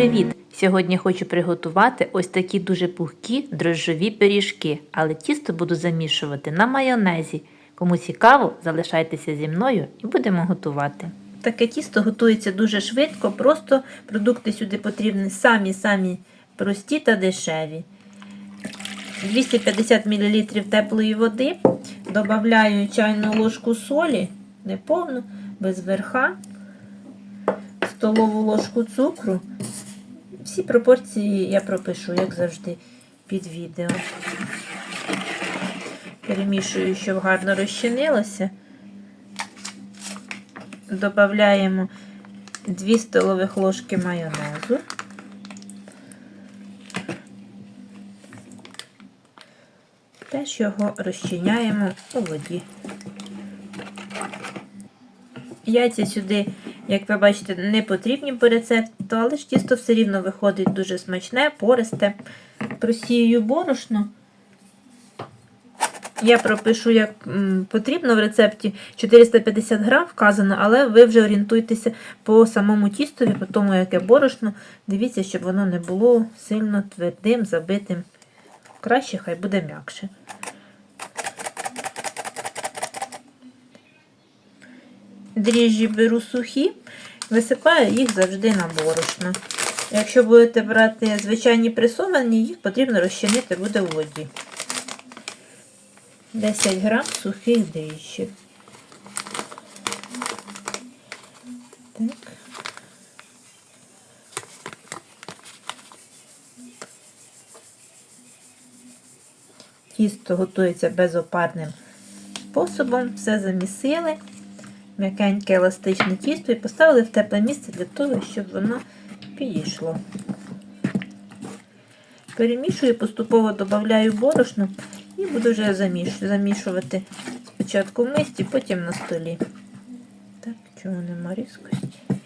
привіт! Сьогодні хочу приготувати ось такі дуже пухкі дрожжові пиріжки, але тісто буду замішувати на майонезі. Кому цікаво, залишайтеся зі мною і будемо готувати. Таке тісто готується дуже швидко, просто продукти сюди потрібні самі-самі прості та дешеві. 250 мл теплої води, додаю чайну ложку солі, неповну, без верха, столову ложку цукру. Всі пропорції я пропишу, як завжди, під відео. Перемішую, щоб гарно розчинилося. Додаємо 2 столових ложки майонезу. Теж його розчиняємо у воді. Яйця сюди, як ви бачите, не потрібні по рецепту, але ж тісто все рівно виходить дуже смачне, пористе. Просію борошно. Я пропишу, як потрібно в рецепті 450 грам вказано, але ви вже орієнтуйтеся по самому тістові, по тому, яке борошно. Дивіться, щоб воно не було сильно твердим, забитим. Краще хай буде м'якше. Дріжджі беру сухі, висипаю їх завжди на борошно. Якщо будете брати звичайні пресовані, їх потрібно розчинити буде у воді. 10 грам сухих дріжджів. Так. Тісто готується безопарним способом, все замісили, м'якеньке еластичне тісто і поставили в тепле місце для того, щоб воно підійшло. Перемішую, поступово додаю борошно і буду вже замішувати спочатку в мисці, потім на столі. Так, чого нема різкості.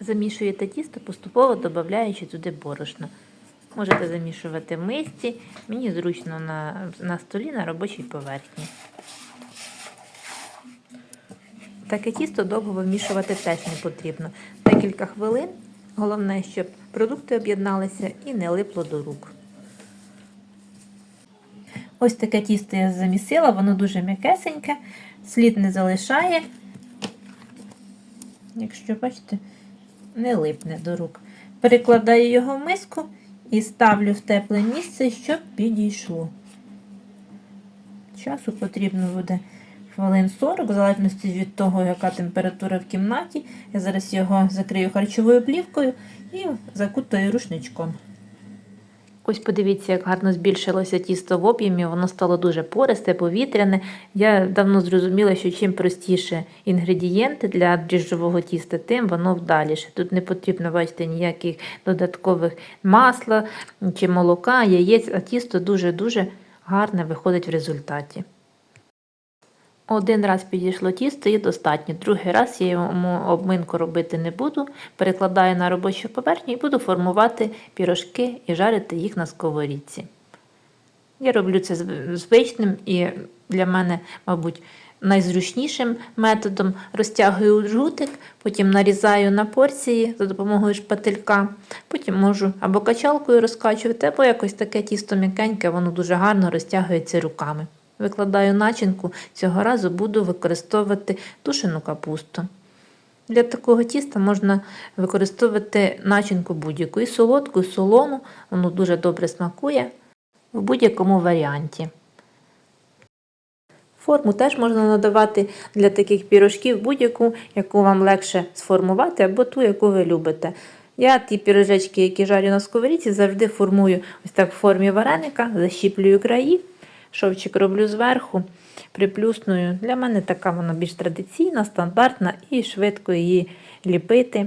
Замішуєте тісто, поступово додаючи туди борошно. Можете замішувати в мисці, мені зручно на, на столі на робочій поверхні. Таке тісто довго вимішувати теж не потрібно. Декілька хвилин. Головне, щоб продукти об'єдналися і не липло до рук. Ось таке тісто я замісила, воно дуже м'якесеньке, слід не залишає. Якщо бачите, не липне до рук. Перекладаю його в миску і ставлю в тепле місце, щоб підійшло. Часу потрібно буде хвилин 40, в залежності від того, яка температура в кімнаті. Я зараз його закрию харчовою плівкою і закутаю рушничком. Ось подивіться, як гарно збільшилося тісто в об'ємі, воно стало дуже пористе, повітряне. Я давно зрозуміла, що чим простіше інгредієнти для дріжджового тіста, тим воно вдаліше. Тут не потрібно, бачите, ніяких додаткових масла чи молока, яєць, а тісто дуже-дуже гарне виходить в результаті. Один раз підійшло тісто і достатньо. Другий раз я йому обминку робити не буду. Перекладаю на робочу поверхню і буду формувати пірожки і жарити їх на сковорідці. Я роблю це звичним і для мене, мабуть, найзручнішим методом розтягую жгутик, потім нарізаю на порції за допомогою шпателька, потім можу або качалкою розкачувати, або якось таке тісто м'якеньке, воно дуже гарно розтягується руками. Викладаю начинку, цього разу буду використовувати тушену капусту. Для такого тіста можна використовувати начинку будь-яку і солодку, і солону, воно дуже добре смакує в будь-якому варіанті. Форму теж можна надавати для таких пірожків будь-яку, яку вам легше сформувати, або ту, яку ви любите. Я ті пірожечки, які жарю на сковорідці, завжди формую ось так в формі вареника, защіплюю краї. Шовчик роблю зверху, приплюсную. Для мене така вона більш традиційна, стандартна і швидко її ліпити,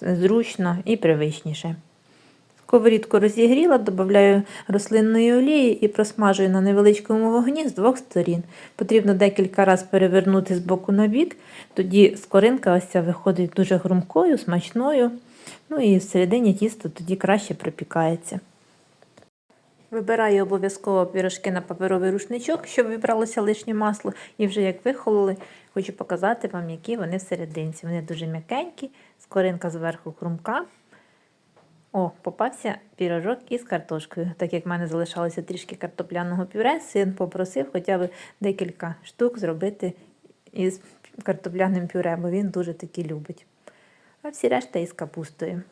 зручно і привичніше. Сковорідку розігріла, додаю рослинної олії і просмажую на невеличкому вогні з двох сторін. Потрібно декілька разів перевернути з боку на бік, тоді скоринка ось ця виходить дуже хрумкою, смачною. Ну і всередині тісто тоді краще пропікається. Вибираю обов'язково пірожки на паперовий рушничок, щоб вибралося лишнє масло. І вже як вихололи, хочу показати вам, які вони всерединці. Вони дуже м'якенькі, скоринка зверху хрумка. О, попався пірожок із картошкою. Так як в мене залишалося трішки картопляного пюре, син попросив хоча б декілька штук зробити із картопляним пюре, бо він дуже таки любить. А всі решта із капустою.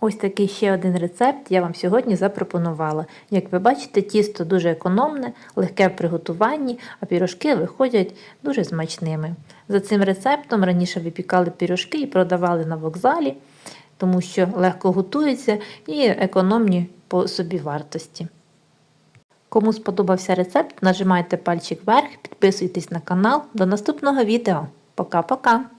Ось такий ще один рецепт я вам сьогодні запропонувала. Як ви бачите, тісто дуже економне, легке в приготуванні, а пірожки виходять дуже смачними. За цим рецептом раніше випікали пірожки і продавали на вокзалі, тому що легко готуються і економні по собі вартості. Кому сподобався рецепт, нажимайте пальчик вверх, підписуйтесь на канал. До наступного відео. Пока-пока!